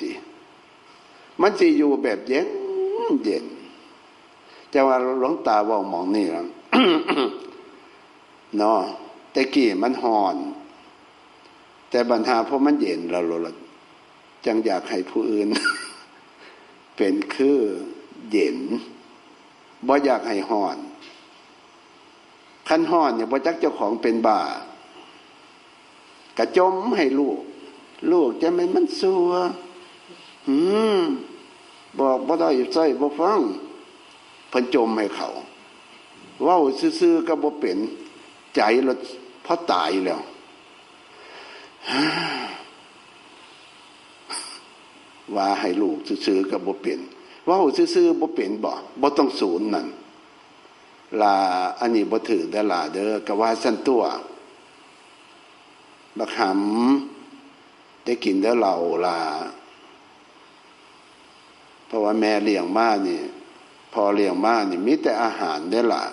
สิมันสิอยู่แบบเย็นเย็นแต่ว่าหลวงตาว่ามองนี่แล้วเนาะแต่กี้มันหอน แต่บรรหาเพราะมันเย็นเราเราจังอยากให้ผู้อื่น เป็นคือเย็นบ่อยากให้หอนขั้นหอนเนี่ยบ่จักเจ้าของเป็นบ้ากระจมให้ลูก ลูกจะไม่มันสัว อืมบอกบ่ได้ใส่บ่ฟังพิ่นจมให้เขาเว้าซื่อๆก็บ่เป็นใจเราพอตายแล้วว่าให้ลูกซื่อๆก็บ่เป็นว้าซื่อๆบ่เป็นบ่บ่ต้องศูนย์นั่นลาอันนี้บ่ถือได้ลาเด้อก็ว่าสั้นตัวบักหำได้กินแล้วเราลา เพราะว่าแม่เลี้ยงมานี่พอเลี้ยงมานี่มีแต่อาหารได้ละ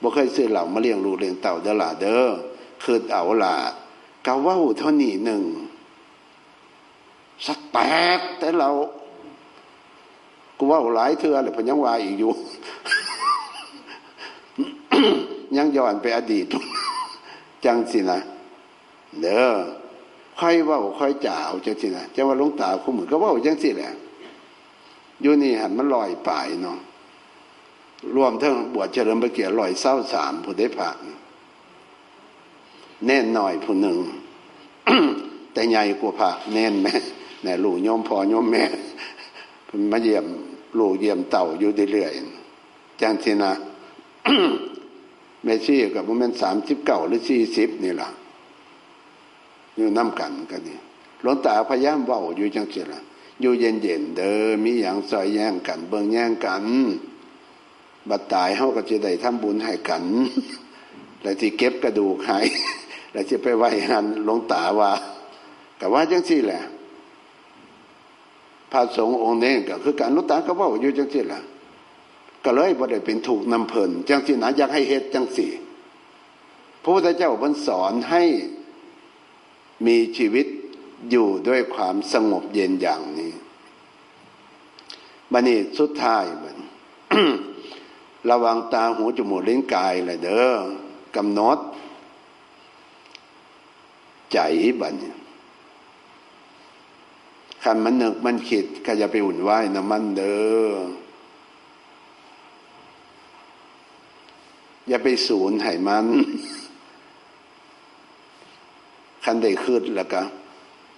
บ่เคยซื้อเหล่ามาเลี้ยงลูกเลี้ยงเต่าได้ละเด้อคือเอาละกะว่าเท่านี้หนึ่งสักแปดแต่เรากูว่าหลายเทือเลยพยังวาอีกอยู่ ยังย้อนไปอดีต จังสินะเด้อค่อยว่าค่อยจ่าวจังสินะจะว่าหลวงตาคู่มือก็ว่าจังสิแหละ อยู่นี่หันมันลอยปลายเนาะรวมทั้งบวชเฉลิมพระเกียรติลอยเศร้าสามผู้ได้ผ่านแน่นหน่อยผู้หนึ่ง แต่ใหญ่กว่าผ่าแน่นแม่แน่ลูกย่อมพอย่อมแม่มาเยี่ยมลูกเยี่ยมเต่าอยู่เรื่อยๆจังสินะแม่ชีกับโมเมนสามสิบเก้าหรือสี่สิบนี่แหละอยู่น้ำกันกันนี่หลวงตาพยายามว่าอยู่จังสิละ อยู่เย็นเย็นเด้อมีอย่างซอยแย่งกัน เบิ่งแย่งกัน บัดตายเฮาก็จะได้ทำบุญให้กันแล้วที่เก็บกระดูกหายแล้วจะไปไหว้หันหลวงตาว่าก็ว่าจังสี่แหละพระสงฆ์องค์นี้ก็คือการหลวงตาก็ว่าอยู่จังสี่แหละก็เลยบ่ได้เป็นถูกนำเพลินจังสี่นะอยากให้เฮ็ดจังสี่พระพุทธเจ้าบันสอนให้มีชีวิตอยู่ด้วยความสงบเย็นอย่างนี้ บันนี้สุดท้ายมันระวังตาหูจมูกลิ้นกายเลยเด้อกำหนด ใจบัดนคันมันนึกมันคิดก็จะไปหุ่นไหวนะมันเด้ออย่าไปสูญให้มัน คันได้คืดแล้วก็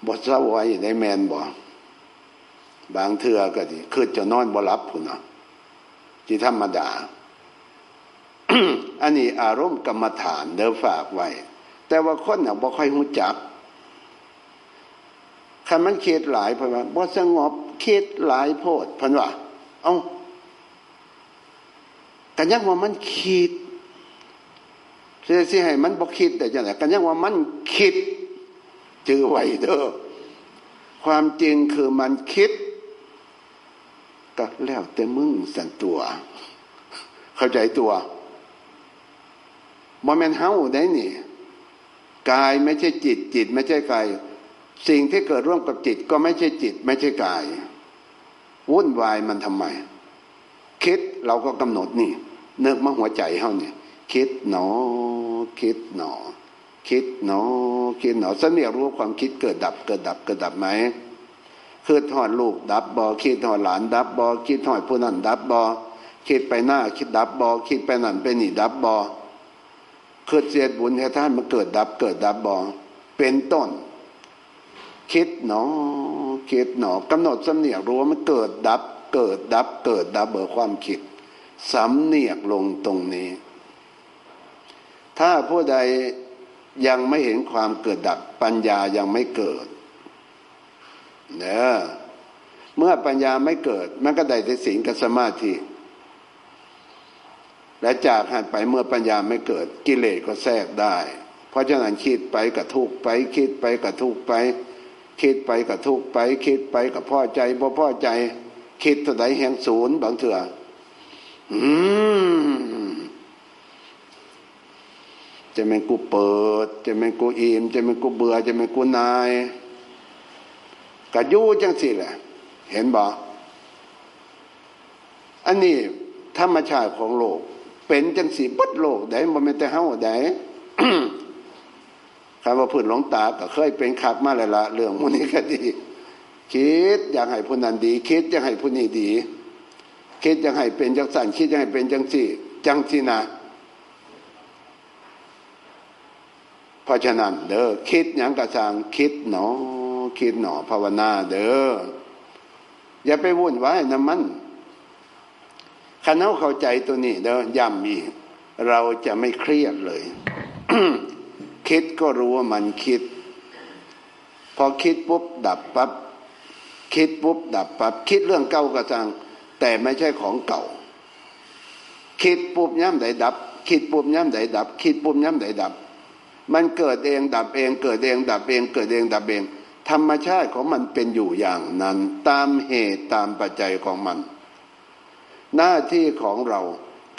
บทเศร้าไว้ได้แมนบ่ บางเทือก็ดีคืดจะนอนบ่รับพุ่นนะที่ธรรมดา อันนี้อารมณ์กรรมฐานเดิมฝากไว้ แต่ว่าคนเนี่ยบ่ค่อยหูจักคันมันเขตหลายเพราะว่าบ่สงบเขตหลายโพดพันว่า เอากันยังว่ามันคิดเสียสิให้มันบ่คิดแต่จังไงกันยังว่ามันคิดจือไว้เด้อความจริงคือมันคิด ก็แล้วแต่มึงสันตัว เข้าใจตัวโมเมนเฮาได้นี่กายไม่ใช่จิต จิตไม่ใช่กาย สิ่งที่เกิดร่วมกับจิตก็ไม่ใช่จิต ไม่ใช่กาย วุ่นวายมันทำไม คิดเราก็กำหนดนี่เนึกมาหัวใจเฮาเนี่ยคิดหนอ คิดหนอ คิดหนอ คิดหนอสนียรู้ความคิดเกิดดับเกิดดับเกิดดับไหม คือทอดลูกดับบอคิดทอดหลานดับบอคิดทอดผู้นั้นดับบอคิดไปหน้าคิดดับบอคิดไปนั่นไปนี่ดับบอเกิดเสียบุญให้ท่านมันเกิดดับเกิดดับบอเป็นต้น คิดหนอคิดหนอกำหนดสำเนียกรู้ว่ามันเกิดดับ เกิดดับ เกิดดับเบอร์ความคิดสำเนียกลงตรงนี้ ถ้าผู้ใดยังไม่เห็นความเกิดดับปัญญายังไม่เกิด เนอะเมื่อปัญญาไม่เกิด มันก็ได้แต่สิงกับสมาธิและจากหันไปเมื่อปัญญาไม่เกิดกิเลสก็แทรกได้ เพราะฉะนั้นคิดไปกับทุกไป คิดไปกับทุกไป คิดไปกับทุกไป คิดไปกับพ่อใจพ่อพ่อใจ คิดตัวใดแห่งศูนย์บางเถื่ออืมจะเป็นกูเปิด จะเป็นกูอิ่มจะเป็นกูเบื่อจะเป็นกูนาย ก็อยู่จังสิแหละ เห็นบ่อันนี้ธรรมชาติของโลก เป็นจังสีบดโลกได้บ่แม่นแต่เฮาได้คำว่าพื้นหลงตาก็เคยเป็นขักมาแล้วละเรื่องมันนี้ก็ดี คิดอยากให้ผู้นั้นดี คิดอยากให้ผู้นี้ดี คิดอยากให้เป็นจังสันคิดอยากให้เป็นจังสี่ จังสีนะเพราะฉะนั้นเด้อคิดอย่างกระสังคิดหนอ คิดหนอภาวนาเด้ออย่าไปวุ่นวายนะมันคันเอาเข้าใจตัวนี้เด้อย้ำอีกเราจะไม่เครียดเลย คิดก็รู้ว่ามันคิด พอคิดปุ๊บดับปับ๊บคิดปุ๊บดับปับ๊บคิดเรื่องเก่ากระจังแต่ไม่ใช่ของเก่า คิดปุ๊บย่ำใดดับ คิดปุ๊บย่ำใดดับ คิดปุ๊บย่ำใดดับ มันเกิดเองดับเอง เกิดเองดับเอง เกิดเองดับเอง ธรรมชาติของมันเป็นอยู่อย่างนั้น ตามเหตุตามปัจจัยของมัน หน้าที่ของเรา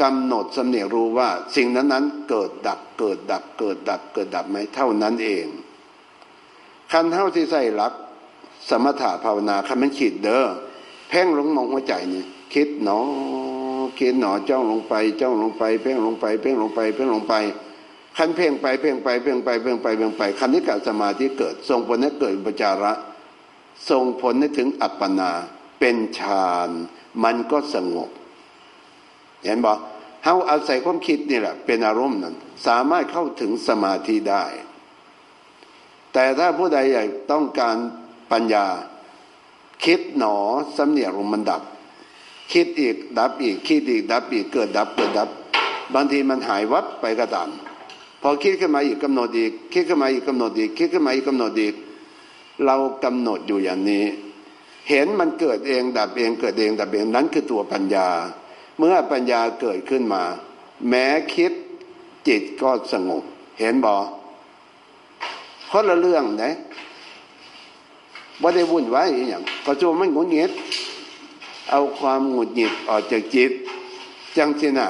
กำหนดสำเนียรู้ว่า สิ่งนั้นนั้นเกิดดับเกิดดับเกิดดับเกิดดับไหมเท่านั้นเอง คันเท่าที่ใส่หลัก สมถะภาวนาคันมันขีดเด้อเพ่งลงมองหัวใจนี่คิดหนอคิดหนอจ้องลงไปจ้องลงไป เพ่งลงไป เพ่งลงไปเพ่งลงไป คันเพ่งไปเพ่งไปเพ่งไปเพ่งไปเพ่งไปคันนี้กับสมาธิเกิดส่งผลให้เกิดอุปจาระส่งผลให้ถึงอัปปนา เป็นฌานมันก็สงบ เห็นบอกเฮาอาศัยความคิดนี่แหละ เป็นอารมณ์นั้น สามารถเข้าถึงสมาธิได้ แต่ถ้าผู้ใดอยากต้องการปัญญา คิดหนอสำเนียกลมมันดับ คิดอีกดับอีก คิดอีกดับอีกเกิดดับเกิดดับ บางทีมันหายวับไปก็ตาม พอคิดขึ้นมาอีกกำหนดอีก คิดขึ้นมาอีกกำหนดอีก คิดขึ้นมาอีกกำหนดอีก เรากำหนดอยู่อย่างนี้ เห็นมันเกิดเองดับเองเกิดเองดับเองนั้นคือตัวปัญญา เมื่อปัญญาเกิดขึ้นมา แม้คิดจิตก็สงบ เห็นบอคนละเรื่องนะว่าได้วุ่นวายอย่างก็จะมันหงุดหงิดเอาความหงุดหงิดออกจากจิต จังสินะ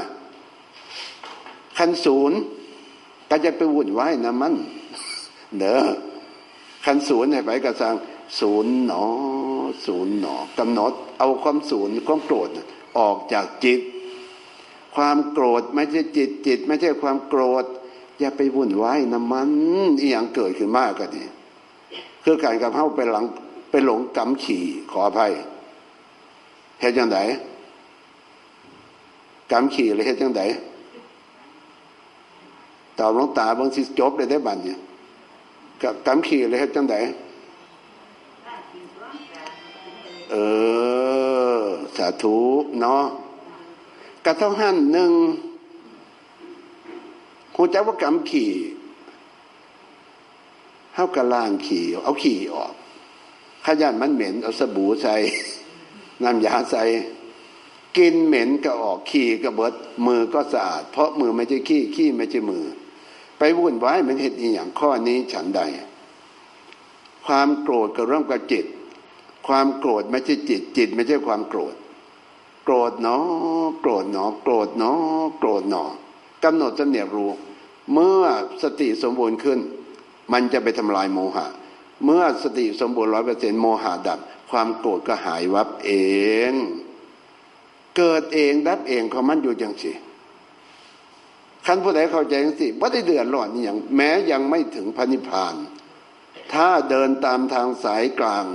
ขั้นศูนย์ ก็จะไปวุ่นวายนะมันเด้อขันศูนย์ให้ไปกระสังศูนย์หนอ ศูนย์หนอกำหนด เอาความศูนย์ความโกรธออกจากจิต ความโกรธไม่ใช่จิตจิต ไม่ใช่ความโกรธ อย่าไปวุ่นวายนะมันอีหยังเกิดขึ้นมากก็ดีคือการกับเข้าไปหลังไปหลงกำขี่ขออภัยเฮ็ดยังไงกำขี่เลยเฮ็ดยังไง ตอบหลวงตาบางสิจบเลยได้บันเนี่ยกับกำขี่เลยเฮ็ดยังไงเออ สาธุเนาะกระเท่าหันหนึ่งหูจักว่ากำขี่เท่ากระล่างขี่เอาขี่ออกขยันมันเหม็น เอาสบู่ใส่น้ำยาใส่กินเหม็นก็ออกขี่ก็เบิดมือก็สะอาด เพราะมือไม่ใช่ขี้ขี้ไม่ใช่มือ ไปวุ่นวายมันเหตุอย่างข้อนี้ฉันใด ความโกรธกับเรื่องกับจิต ความโกรธไม่ใช่จิต จิตไม่ใช่ความโกรธ โกรธเนาะโกรธเนาะโกรธเนาะโกรธเนาะกำหนดจำเนียรู้ เมื่อสติสมบูรณ์ขึ้น มันจะไปทำลายโมหะ เมื่อสติสมบูรณ์ร้อยเปอร์เซ็นโมหะดับ ความโกรธก็หายวับเอง เกิดเองดับเองเขามันอยู่จังสิ ขั้นผู้ใดเข้าใจจังสิว่าได้เดือดร้อนนี่อย่างแม้ยังไม่ถึงพระนิพพาน ถ้าเดินตามทางสายกลาง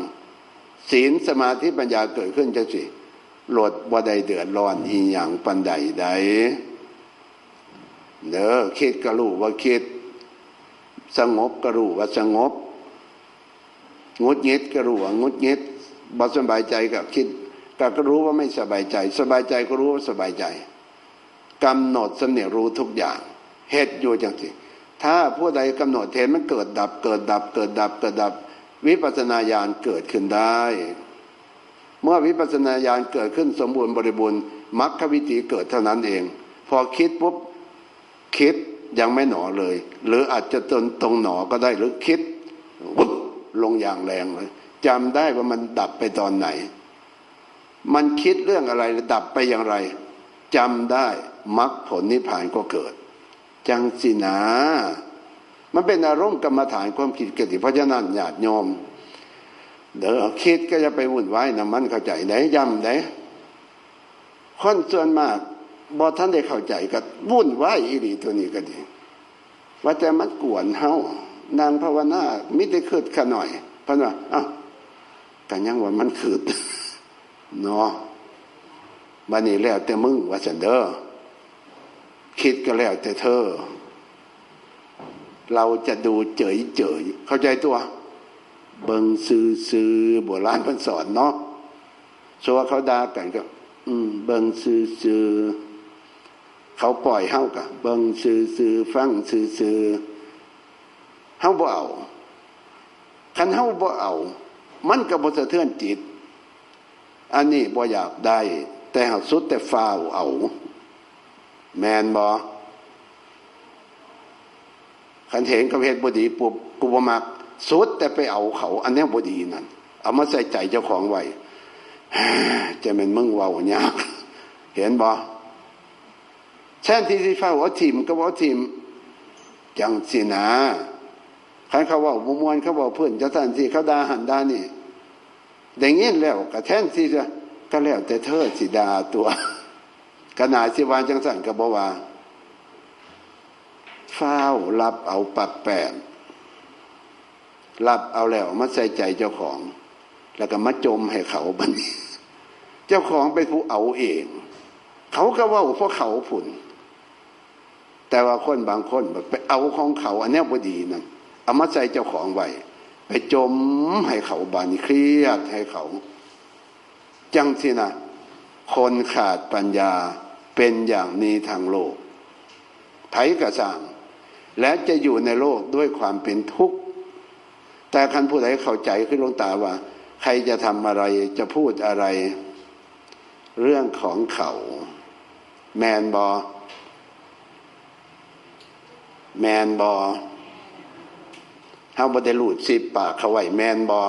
ศีลสมาธิปัญญาเกิดขึ้นจังสิหลดว่ได้เดือดร้อนอีอย่างปันใดใดเด้อคิดก็รู้ว่าคิด สงบก็รู้ว่าสงบงดเงียดก็รู้ว่างดเงียดบ่สบายใจก็คิดก็รู้ว่าไม่สบายใจ สบายใจก็รู้ว่าสบายใจ กำหนดสำเนียรู้ทุกอย่างเหตุอยู่จังสิถ้าผู้ใดกำหนดเห็นมันเกิดดับ เกิดดับ เกิดดับเกิดดับ วิปัสสนาญาณเกิดขึ้นได้ เมื่อวิปัสสนาญาณเกิดขึ้นสมบูรณ์บริบูรณ์มรรควิถีเกิดเท่านั้นเอง พอคิดปุ๊บคิดยังไม่หนอเลย หรืออาจจะตรงตรงหนอก็ได้หรือคิดวุบลงอย่างแรงเลยจำได้ว่ามันดับไปตอนไหน มันคิดเรื่องอะไรดับไปอย่างไร จำได้มรรคผลนิพพานก็เกิด จังสินะมันเป็นอารมณ์กรรมฐานความคิดเกิดเพราะฉะนั้นญาติโยมเด้อคิดก็จะไปวุ่นวายนะมันเข้าใจไหนย้ำไหนคนส่วนมากบอท่านได้เข้าใจก็วุ่นวายอีหลีตัวนี้ก็ดี ว่าแต่มันกวนเฮานางภาวนามิได้คืดขหน่อยเพราะว่าอ้าวกันยังว่ามันคืดเนาะ บันนี้แล้วแต่มึงว่าสันเดอคิดก็แล้วแต่เธอ เราจะดูเฉยเฉยเข้าใจตัว เบิงซื้อซื้อโบราณพันสอนเนาะสว่าเขาด่ากันก็ อืม เบิงซื้อซื้อเขาปล่อยเฮากะเบิงซื้อซื้อฟังซื้อซื้อเฮาบ่เอาคันเฮาบ่เอา มันก็บ่สะเทือนจิต อันนี้บ่อยากได้ แต่หาสุดแต่ฟ้าวเอา แมนบ่คันเห็นกับเหตุบดีปุบกูบมักสุดแต่ไปเอาเขา อันนี้บดีนั่นเอามาใส่ใจเจ้าของไว้จะเป็นมึงเว้ายากเห็นบ่แช่นที่สิฟ้าว่าทีมก็ว่าทีมจังสินะคันเขาว่าบุมวนเขาบอกเพื่อนจะท่านที่เขาด่าหันด่านี่อย่างนี้แล้วก็แทนที่จะ ก็แล้วแต่เธอสิดาตัวขนาดสิวานจังสันก็บอกว่าเฝ้ารับเอาปับแปนรับเอาแล้วมาใส่ใจเจ้าของ แล้วก็มาจมให้เขาบันเจ้าของไปผู้เอาเอง เขาก็ว่าเพราะเขาผุนแต่ว่าคนบางคนไปเอาของเขา อันนี้พอดีนั่นเอามาใส่เจ้าของไว้ไปจมให้เขาบานเครียดให้เขา จังสินะคนขาดปัญญาเป็นอย่างนี้ทางโลกไผกระสางและจะอยู่ในโลกด้วยความเป็นทุกข์ แต่คันผู้ใดเข้าใจขึ้นลงตาว่า ใครจะทำอะไรจะพูดอะไร เรื่องของเขา แมนบอแมนบอเฮาบ่ได้ลูดสิบปากเขาไว้แมนบอ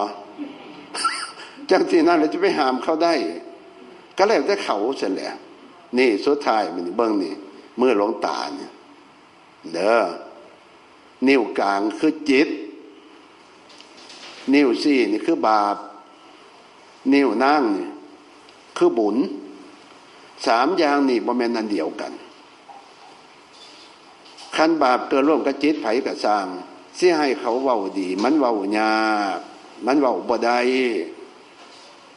จังที่นั่นเราจะไปหามเขาได้ ก็แล้วแต่เขาเสียแหละนี่สุดท้ายมันเบิ้งนี่เมื่อหลงตาเนี่ยเด้อนิ้วกลางคือจิต นิ้วซี่นี่คือบาป นิ้วนั่งนี่คือบุญสามอย่างนี่บ่แม่นอันเดียวกันขันบาปเกิดร่วมกับจิตไผกับสร้างเสียให้เขาเว้าดี มันเว้ายากมันเว้าบ่ได้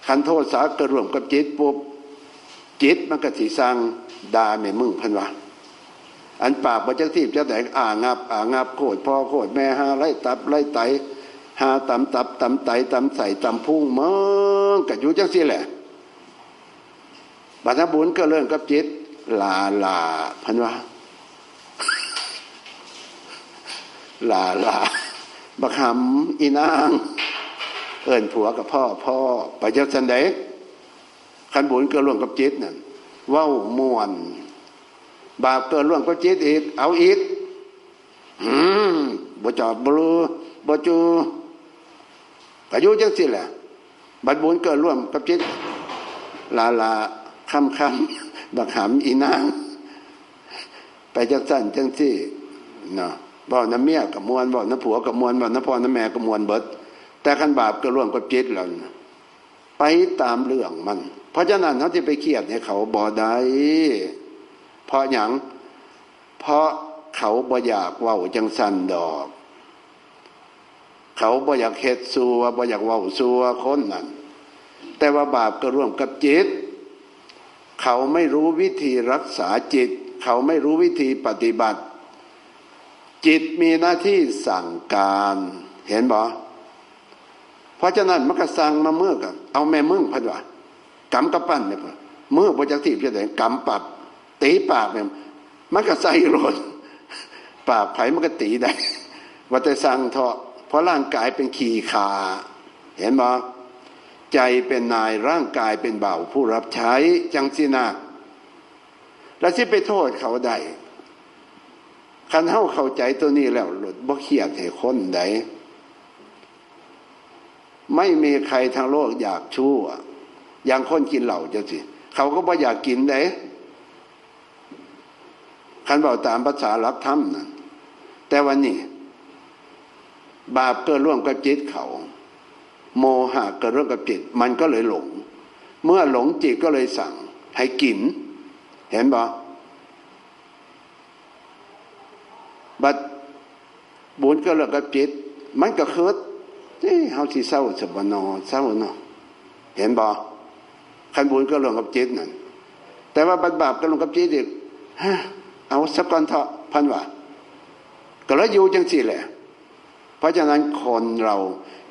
ขันโทษสาเกิดรวมกับจิตปุ๊บจิตมันก็สิสร้างดาแม่มึงพันวะอันปากบ่จักทีบจะแต่อ่างับอ่างับโคตรพ่อโคตรแม่หาไล่ตับไล่ไตหาตำตับตำไตตำใส่ตำพุ่งเมืองกับอยู่จังสิแหละบัณบุญก็เรื่องกับจิตลาลาพันวะลาลาบักหำอีนาง เอิญผัวกับพ่อพ่อไปเจ้าสันเดขันบุญเกิดร่วมกับจิตนั่นว่าวมวน บาปเกิดร่วมกับจิตอีก เอาอีกอืมบ่จอบบลูบ่จูอายุจังสิแหละบัดบุญเกิดร่วมกับจิต ลาลาคำคำบักหำอีนางไปจังสั้นจังสี่เนาะบอกน้ำเมียกับมวลบอกน้ำผัวกับมวลบอกน้ำพ่อน้ำแม่กับมวลเบิด แต่ขันบาปก็ร่วมกับจิตแล้วไปตามเรื่องมัน เพราะฉะนั้นเขาที่ไปเครียดให้เขาบ่ได้เพราะอย่างเพราะเขาบ่อยากว่าจังสันดอก เขาบ่อยากเฮ็ดซัวบ่อยากว่าซัวคนนั้นแต่ว่าบาปก็ร่วมกับจิต เขาไม่รู้วิธีรักษาจิต เขาไม่รู้วิธีปฏิบัติ จิตมีหน้าที่สั่งการ เห็นบ่ เพราะฉะนั้นมันก็สั่งมาเมื่อกันเอาแม่มึงพัดว่ากำกระปั้นเนี่ยเมื่อประจักษ์ที่จะได้กำปับตีปากเนี่ยมันก็ใส่รถปากไผ่มันก็ตีได้ว่าแต่สั่งเถาะเพราะร่างกายเป็นขี่ขาเห็นบ่ใจเป็นนายร่างกายเป็นเบาผู้รับใช้จังสินาแล้วที่ไปโทษเขาได้คันเฮาเข้าใจตัวนี้แล้วหลุดบ่เครียดให้คนใด ไม่มีใครทางโลกอยากชั่ว อย่างคนกินเหล้าจะสิ เขาก็บ่อยากกินเด้คันบอกตามภาษาลักธรรมนั่นแต่วันนี้ บาปเกิดร่วมกับจิตเขา โมหะเกิดร่วมกับจิต มันก็เลยหลง เมื่อหลงจิตก็เลยสั่ง ให้กิน เห็นบ่บัดบุญก็เลิกกับจิต มันก็คิด เอ้เฮาสิเศร้าสบนอเศร้าเนาะเห็นบ่ขันบุญก็เรื่องกับจิตนั่นแต่ว่าบัดบาปก็ลงกับจิตอีกฮะเอาสักก่อนเถอะพันว่าก็แล้วอยู่จังสี่แหละ เพราะฉะนั้นคนเรา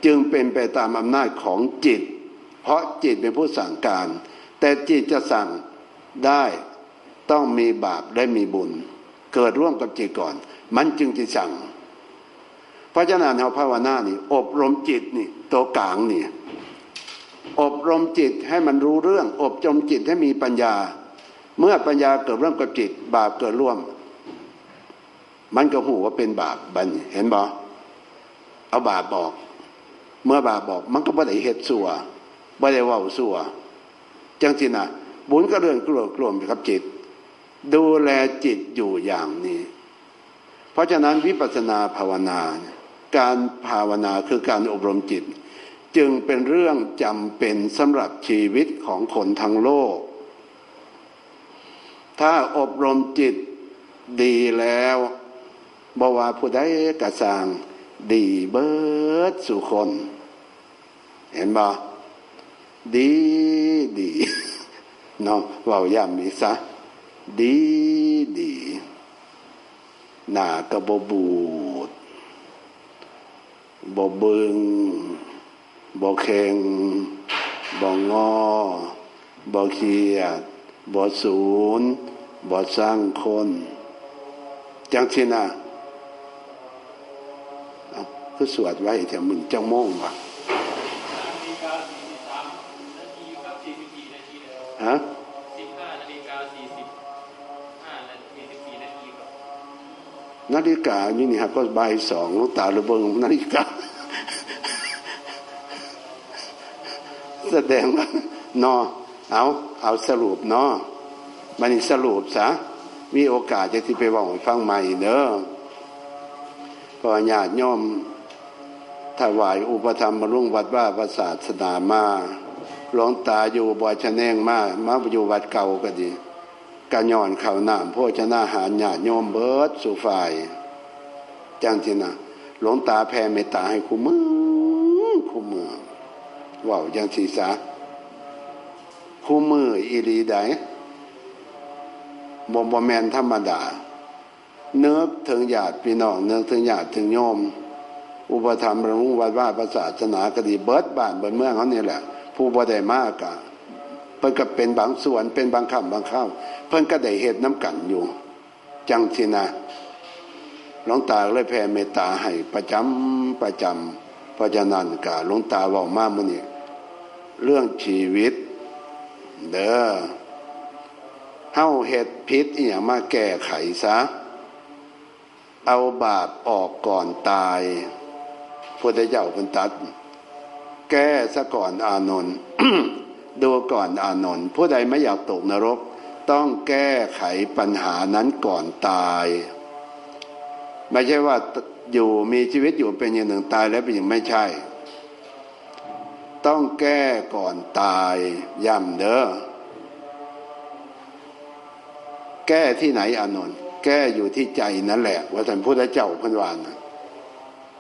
จึงเป็นไปตามอำนาจของจิต เพราะจิตเป็นผู้สั่งการ แต่จิตจะสั่งได้ต้องมีบาปและมีบุญ เกิดร่วมกับจิตก่อน มันจึงจะสั่ง ราะฉะนั้นเราภาวนานี่ อบรมจิตนี่ตัวกลางนี่อบรมจิตให้มันรู้เรื่อง อบรมจิตให้มีปัญญา เมื่อปัญญาเกิดร่วมกับจิต บาปเกิดร่วม มันก็หูว่าเป็นบาปบันเห็นบ่เอาบาปบอก เมื่อบาปบอก มันก็บ่ได้เฮ็ดสัวบ่ได้ว้าสัวจังสินะบุญก็เรื่องกลัวกลวมกับจิต ดูแลจิตอยู่อย่างนี้ เพราะฉะนั้นวิปัสสนาภาวนา การภาวนาคือการอบรมจิต จึงเป็นเรื่องจำเป็นสำหรับชีวิตของคนทั้งโลก ถ้าอบรมจิตดีแล้วบว่าผู้ใดกระสางดีเบิดสู่คน เห็นบ่ดีดีเนาะว่าย่ำอีซะดีดีหนากระบบู บเบิงบ่เข่งบ่งอบ่เขียดบ่ศูนย์บสร้างคนจังสินะคือสวดไว้แต่มึงจังโมงวะฮะ นาฬิกาอยู่นี่ฮะก็บ่ายสองลูกตาระเบิงนาฬิกา แสดงว่านอเอาเอาสรุปเนาะมันสรุปซะมีโอกาสจะที่ไปบอกให้ฟังใหม่เด้อพอญาติโยมถวายอุปธรรมบำรุงวัดว่าพระศาสนามาหลวงตาอยู่บ่อชะแนงมามาอยู่วัดเก่าก็ดี กะย่อนข้าวน้ำโภชนาหารญาติโยมเบิดสู่ฝ่ายจังที่นะหลวงตาแผ่เมตตาให้คู่มือคู่มือว่าวจังสีสาคู่มืออีรีไดบ่บ่แมนธรรมดา เนื้อถึงญาติพี่น้องเนื้อถึงญาติถึงโยม อุปธรรมบำรุวัดว่าพระศาสนากดีเบิดบ้านเบิดเมืองเขาเนี่ยแหละ ผู้บ่ได้มากะเพิ่นก็เป็นบางส่วนเป็นบางคำบางข้าว เพิ่นก็ได้เหตุน้ำกันอยู่ จังสินะหลวงตาเลยแผ่เมตตาให้ประจำประจำเพราะฉะนั้นกะหลวงตาบอกมามื้อนี้เรื่องชีวิต เด้อเฮาเฮ็ดผิดอีหยังมาแก้ไขซะ เอาบาปออกก่อนตายพุทธเจ้าคุณตัด แก้ซะก่อนอานนท์ดูก่อนอานนท์ผู้ใดไม่อยากตกนรก ต้องแก้ไขปัญหานั้นก่อนตาย ไม่ใช่ว่าอยู่มีชีวิตอยู่เป็นอย่างหนึ่งตายแล้วเป็นอย่างไม่ใช่ ต้องแก้ก่อนตายย่ำเด้อแก้ที่ไหนอานนท์แก้อยู่ที่ใจนั่นแหละว่าท่านพุทธเจ้าพันวาน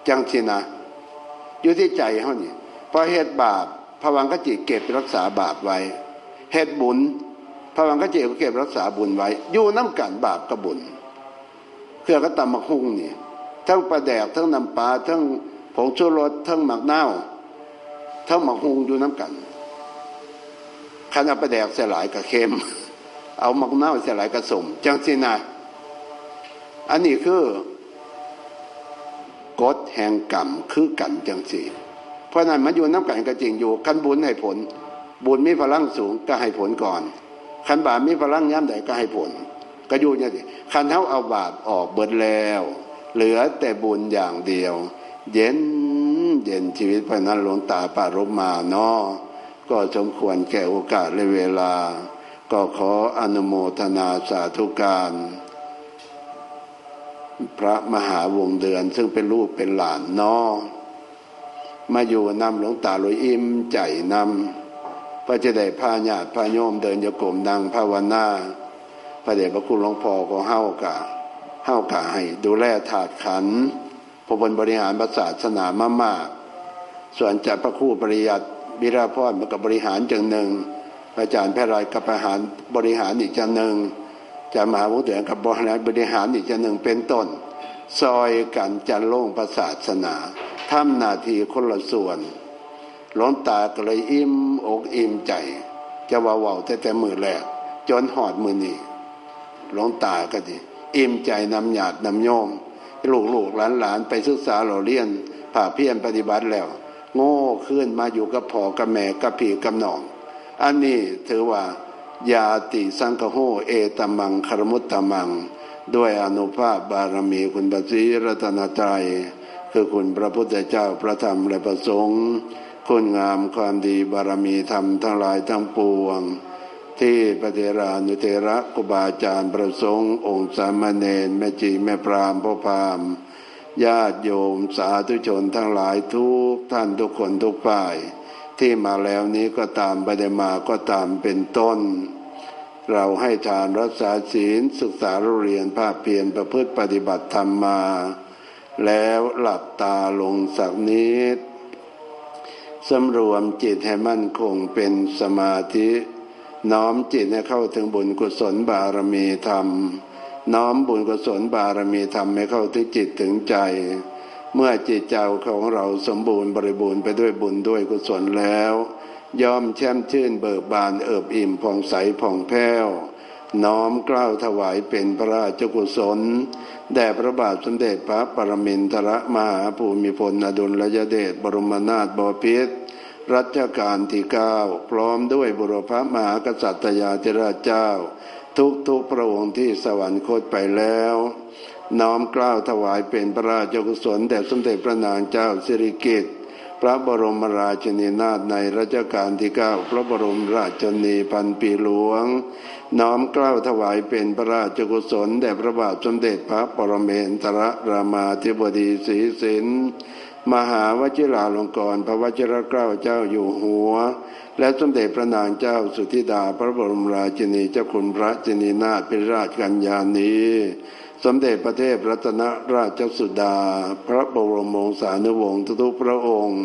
จังสินะ อยู่ที่ใจเขานี่พอเหตุบาปพระวังกจิตเก็บรักษาบาปไว้เหตุบุญ พระวังกจิตก็เก็บรักษาบุญไว้ อยู่น้ำกันบาปกับบุญ เครื่องก็ตำมักหุ่งนี่ทั้งปลาแดกทั้งน้ำปลาทั้งผงชูรสทั้งหมักเน่าทั้งหมักหุ่งอยู่น้ำกันขันเอาปลาแดกเสียหลายกับเค็ม เอาหมักเน่าเสียหลายกับสมจังสินะอันนี้คือกฎแห่งกรรมคือกันจังสีเพราะนั้นมันอยู่น้ำกันก็จริงอยู่ขันบุญให้ผล บุญมีพลังสูงก็ให้ผลก่อน ขันบาปมีพลังย่ำใดก็ให้ผล ก็อยู่เนี่ยสิขันเท้าเอาบาปออกเบิดแล้ว เหลือแต่บุญอย่างเดียว เย็นเย็นชีวิตพราะนั้นหลวงตาปารบมาเนาะก็สมควรแก่โอกาสและเวลา ก็ขออนุโมทนาสาธุการ พระมหาวงเดือนซึ่งเป็นลูกเป็นหลานเนาะมาอยู่นำหลวงตาหลวยอิ่มใจนำ ก็จะได้พาญาติพาโยมเดินโยกมดังภาวนาพระเดชพระคุณหลวงพ่อก็เฮากะเฮากะให้ดูแลถาดขันพบนบริหารประศาสนามามากส่วนจัดพระคู่ปริยัติบิราพรมันกับบริหารจังหนึ่ง อาจารย์แพทย์รายกับบริหารบริหารอีกจังหนึ่งจารย์มหาวุฒิเกับบริหารบริหารอีกจังหนึ่งเป็นต้น ซอยกันจันโล่งประศาสนาทำนาทีคนละส่วน หลวงตาก็เลยอิ่มอกอิ่มใจ จะว่าเว่าแต่แต่มือแรกจนหอดมือนี้หลวงตาก็ดีอิ่มใจนำหยาดนำโยมลูกลูกหลานหลานไปศึกษาเราเรียนผ่าเพียรปฏิบัติแล้ว โง่ขึ้นมาอยู่กับพ่อกับแม่กับพี่กับน้อง อันนี้ถือว่ายาติสังคโหเอตมังคารมุตตมัง ด้วยอนุภาพบารมีคุณบศรีรัตนตรัยคือคุณพระพุทธเจ้าพระธรรมและพระสงฆ์ คุณงามความดีบารมีธรรมทั้งหลายทั้งปวง ที่พระเทรานุเทระกุบาอาจารย์ประสงค์องค์สามเณรแม่จีแม่พรามพ่อพามญาติโยมสาธุชนทั้งหลายทุกท่านทุกคนทุกฝ่าย ที่มาแล้วนี้ก็ตามไปได้มาก็ตามเป็นต้น เราให้ทานรักษาศีลศึกษาเรียนภาคเพียรประพฤติปฏิบัติธรรมมา แล้วหลับตาลงสักนิด สำรวมจิตให้มั่นคงเป็นสมาธิ น้อมจิตให้เข้าถึงบุญกุศลบารมีธรรม น้อมบุญกุศลบารมีธรรมให้เข้าถึงจิตถึงใจ เมื่อจิตเจ้าของเราสมบูรณ์บริบูรณ์ไปด้วยบุญด้วยกุศลแล้ว ย่อมแช่มชื่นเบิกบานเอิบอิ่มผ่องใสผ่องแผ้ว น้อมกล้าวถวายเป็นพระราชกุศล แด่พระบาทสมเด็จพระปรมินทรมหาภูมิพลอดุลยเดชบรมนาถบพิตรรัชกาลที่เก้าพร้อมด้วยบุรพมหากษัตริยาธิราชเจ้า ทุกทุกพระองค์ที่สวรรคตไปแล้ว น้อมกล้าวถวายเป็นพระราชกุศลแด่สมเด็จพระนางเจ้าสิริกิติ์ พระบรมราชินีนาถในรัชกาลที่เก้าพระบรมราชชนีพันปีหลวง น้อมเกล้าถวายเป็นพระราชกุศลแด่พระบาทสมเด็จพระปรเมนทรรามาธิบดีศรีสินมหาวชิราลงกรณ์พระวชิรเกล้าเจ้าอยู่หัว และสมเด็จพระนางเจ้าสุธิดาพระบรมราชินีเจ้าคุณพระจินีนาถเป็นราชกัญญาณี สมเด็จพระเทพรัตนราชสุดา พระบรมวงศานุวงศ์ทุกพระองค์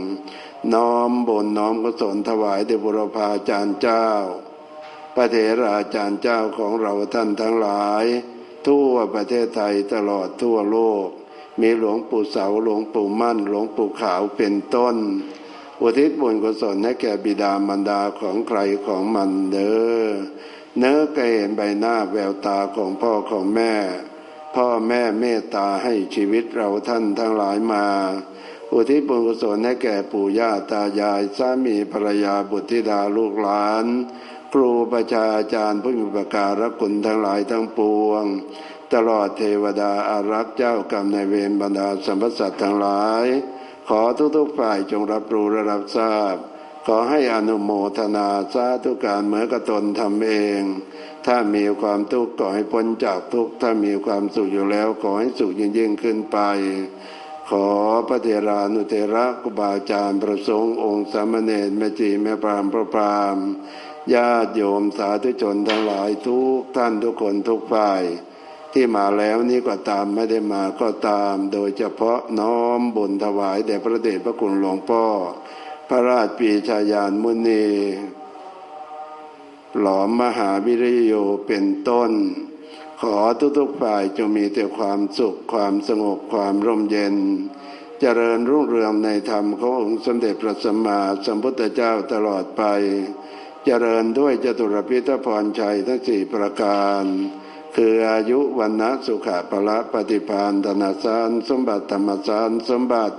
น้อมบนน้อมกุศลถวายเดบุรพาจารย์เจ้า พระเถราจารย์เจ้าของเราท่านทั้งหลาย ทั่วประเทศไทยตลอดทั่วโลก มีหลวงปู่เสาหลวงปู่มั่น หลวงปู่ขาวเป็นต้น อุทิศบุญกุศลให้แก่บิดามารดาของใครของมันเด้อเนื้อก็เห็นใบหน้าแววตาของพ่อของแม่ พ่อแม่เมตตาให้ชีวิตเราท่านทั้งหลายมาอุทิศบุญกุศลให้แก่ปู่ย่าตายายสามีภรรยาบุตรธิดาลูกหลาน ครูประชาอาจารย์ผู้มีประการรักคุณทั้งหลายทั้งปวง ตลอดเทวดาอารักษ์เจ้ากรรมในายเวรบรรดาสัมพสัตว์ทั้งหลาย ขอทุกๆฝ่ายจงรับรู้และรับทราบ ขอให้อนุโมทนาสาธุการเหมือนกับตนทำเอง ถ้ามีความทุกข์ก็ให้พ้นจากทุกข์ถ้ามีความสุขอยู่แล้วขอให้สุขยิ่งยิ่งขึ้นไป ขอพระเทรานุเทระกุบาอาจารย์ประสงค์องค์สามเณรแม่จีแม่ปรามพระพรามญาติโยมสาธุชนทั้งหลายทุกท่านทุกคนทุกฝ่าย ที่มาแล้วนี่ก็ตามไม่ได้มาก็ตาม โดยเฉพาะน้อมบุญถวายแด่พระเดชพระคุณหลวงพ่อ พระราชปีชายานมุนี หลอมมหาวิริโยเป็นต้น ขอทุกๆฝ่ายจงมีแต่ความสุขความสงบความร่มเย็น เจริญรุ่งเรืองในธรรมขององค์สมเด็จพระสัมมาสัมพุทธเจ้าตลอดไป เจริญด้วยจตุรพิทพรชัยทั้งสี่ประการ คืออายุวันนะสุขะพละปฏิพานธนาสารสมบัติธรรมสารสมบัติ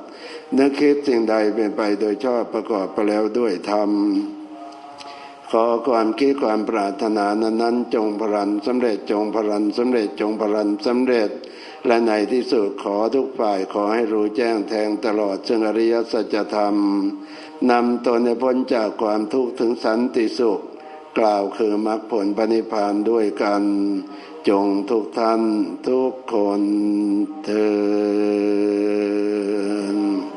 นึกคิดสิ่งใดเป็นไปโดยชอบประกอบไปแล้วด้วยธรรม ขอความคิดความปรารถนานั้นนั้นจงพลันสำเร็จจงพลันสำเร็จจงพลันสำเร็จ และในที่สุดขอทุกฝ่ายขอให้รู้แจ้งแทงตลอดซึ่งอริยสัจธรรมนำตนให้พ้นจากความทุกข์ถึงสันติสุข กล่าวคือมรรคผลปณิพพานด้วยกัน จงทุกท่านทุกคนเถิด